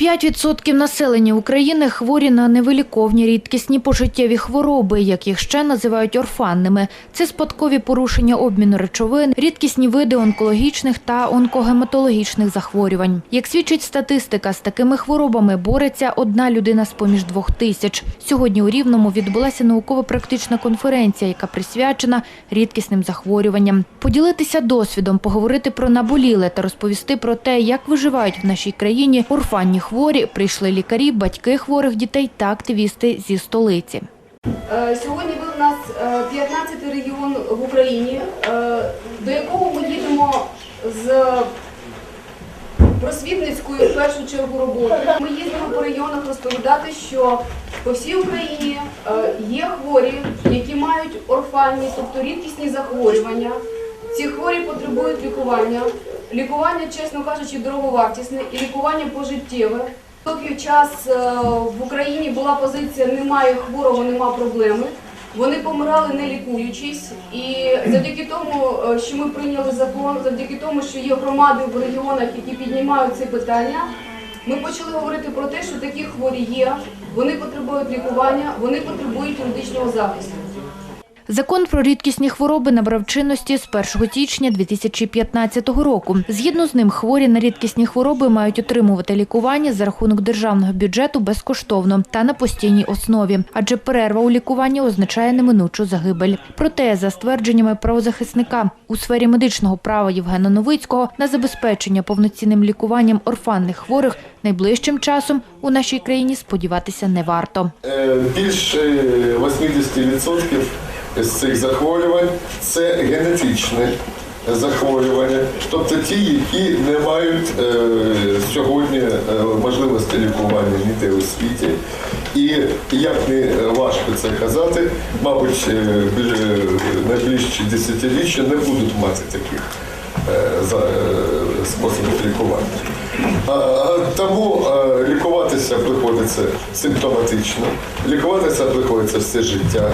5% населення України хворі на невиліковні рідкісні пожиттєві хвороби, як їх ще називають орфанними. Це спадкові порушення обміну речовин, рідкісні види онкологічних та онкогематологічних захворювань. Як свідчить статистика, з такими хворобами бореться одна людина з поміж двох тисяч. Сьогодні у Рівному відбулася науково-практична конференція, яка присвячена рідкісним захворюванням. Поділитися досвідом, поговорити про наболіле та розповісти про те, як виживають в нашій країні орфанні хворі, прийшли лікарі, батьки хворих дітей та активісти зі столиці. Е, Сьогодні ви у нас 15 регіон в Україні, е, до якого ми їдемо з просвітницькою в першу чергу роботи. Ми їздимо по регіонах розповідати, що по всій Україні е, є хворі, які мають орфанні, тобто рідкісні захворювання. Ці хворі потребують лікування. Лікування, чесно кажучи, дороговартісне і лікування пожиттєве. Довгий час е, в Україні була позиція немає хворого, нема проблеми. Вони помирали не лікуючись, і завдяки тому, е, що ми прийняли закон, завдяки тому, що є громади в регіонах, які піднімають ці питання, ми почали говорити про те, що такі хворі є, вони потребують лікування, вони потребують юридичного захисту. Закон про рідкісні хвороби набрав чинності з 1 січня 2015 року. Згідно з ним, хворі на рідкісні хвороби мають отримувати лікування за рахунок державного бюджету безкоштовно та на постійній основі, адже перерва у лікуванні означає неминучу загибель. Проте, за ствердженнями правозахисника у сфері медичного права Євгена Новицького, на забезпечення повноцінним лікуванням орфанних хворих найближчим часом у нашій країні сподіватися не варто. Е, Більше 80% з цих захворювань це генетичне захворювання, тобто ті, які не мають е, сьогодні е, можливості лікування ніде у світі. І як не важко це казати, мабуть, е, найближчі десятиріччя не будуть мати таких е, е, способів лікування. А, а, Тому е, лікуватися приходиться симптоматично, лікуватися приходиться все життя.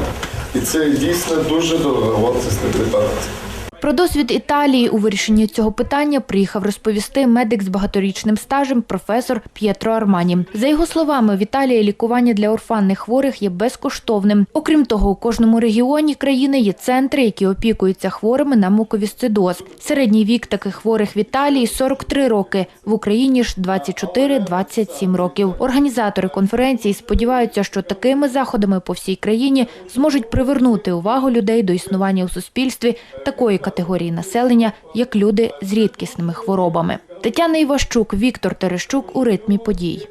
І це дійсно дуже дороговартісний препарат. Про досвід Італії у вирішенні цього питання приїхав розповісти медик з багаторічним стажем професор П'єтро Армані. За його словами, в Італії лікування для орфанних хворих є безкоштовним. Окрім того, у кожному регіоні країни є центри, які опікуються хворими на муковісцидоз. Середній вік таких хворих в Італії 43 роки, в Україні ж 24-27 років. Організатори конференції сподіваються, що такими заходами по всій країні зможуть привернути увагу людей до існування у суспільстві такої категорії населення, як люди з рідкісними хворобами. Тетяна Іващук, Віктор Терещук у ритмі подій.